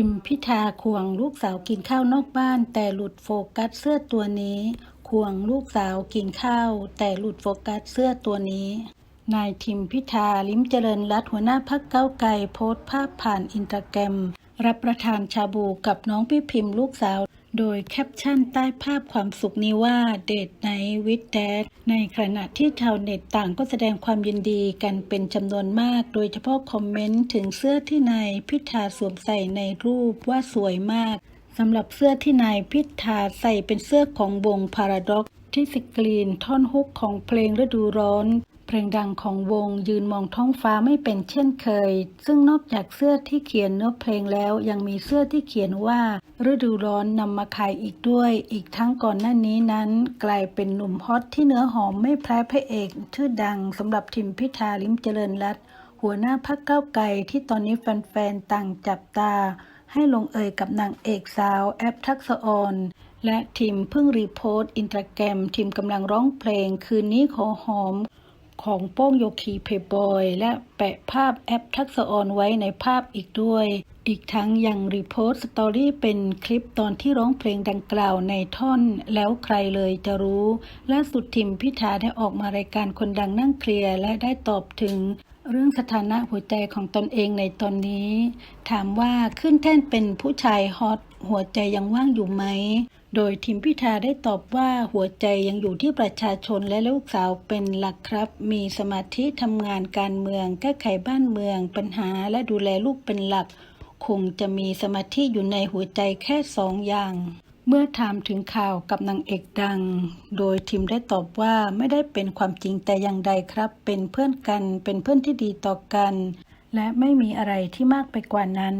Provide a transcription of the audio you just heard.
พิมพิธาควงลูกสาวกินข้าวนอกบ้าน แต่หลุดโฟกัสเสื้อตัวนี้ ควงลูกสาวกินข้าว แต่หลุดโฟกัสเสื้อตัวนี้ นายทิมพิธาลิ้มเจริญรัตหัวหน้าพักเก้าไกลโพสต์ภาพผ่านอินสตาแกรมรับประทานชาบูกับน้องพี่พิมพ์ลูกสาว โดยแคปชั่นใต้ภาพความสุขนี้ว่าเดทไนวิดแดดในขณะที่ชาวเน็ตต่างก็แสดงความยินดีกันเป็นจำนวนมาก โดยเฉพาะคอมเมนต์ถึงเสื้อที่นายพิธาสวมใส่ในรูปว่าสวยมากสำหรับเสื้อที่นายพิธาใส่เป็นเสื้อของวงพาราด็อก ที่สกรีนท่อนฮุกของเพลงฤดูร้อน เพลงดังของวงยืนมองท้องฟ้าไม่เป็นเช่นเคย ซึ่งนอกจากเสื้อที่เขียนเนื้อเพลงแล้วยังมีเสื้อที่เขียนว่า ฤดูร้อนนำมาขายอีกด้วย อีกทั้งก่อนหน้านี้นั้น กลายเป็นหนุ่มฮอตที่เนื้อหอมไม่แพ้พระเอกชื่อดังสำหรับทิมพิธาลิมเจริญรัตหัวหน้าพักเก้าวไกลที่ตอนนี้แฟนๆต่างจับตา ให้ลงเอยกับนางเอกสาวแอปทักษออนและทีมเพิ่งรีโพสต์อินสตาแกรมทีมกำลังร้องเพลงคืนนี้ขอหอมของโป้งโยคีเพย์บอยและแปะภาพแอปทักษออนไว้ในภาพอีกด้วย อีกทั้งยังรีโพสต์สตอรี่เป็นคลิปตอนที่ร้องเพลงดังกล่าวในท่อนแล้วใครเลยจะรู้ล่าสุดทิมพิธาได้ออกมารายการคนดังนั่งเคลียร์และได้ตอบถึง เรื่องสถานะหัวใจของตนเองในตอนนี้ ถามว่าขึ้นแท่นเป็นผู้ชายฮอตหัวใจยังว่างอยู่ไหม โดยทิมพิธาได้ตอบว่าหัวใจยังอยู่ที่ประชาชนและลูกสาวเป็นหลักครับ มีสมาธิทำงานการเมือง แก้ไขบ้านเมือง ปัญหาและดูแลลูกเป็นหลัก คงจะมีสมาธิอยู่ในหัวใจแค่สองอย่าง เมื่อถามถึงข่าวกับนางเอกดัง โดยทิมได้ตอบว่าไม่ได้เป็นความจริงแต่อย่างใดครับ เป็นเพื่อนกัน เป็นเพื่อนที่ดีต่อกัน และไม่มีอะไรที่มากไปกว่านั้น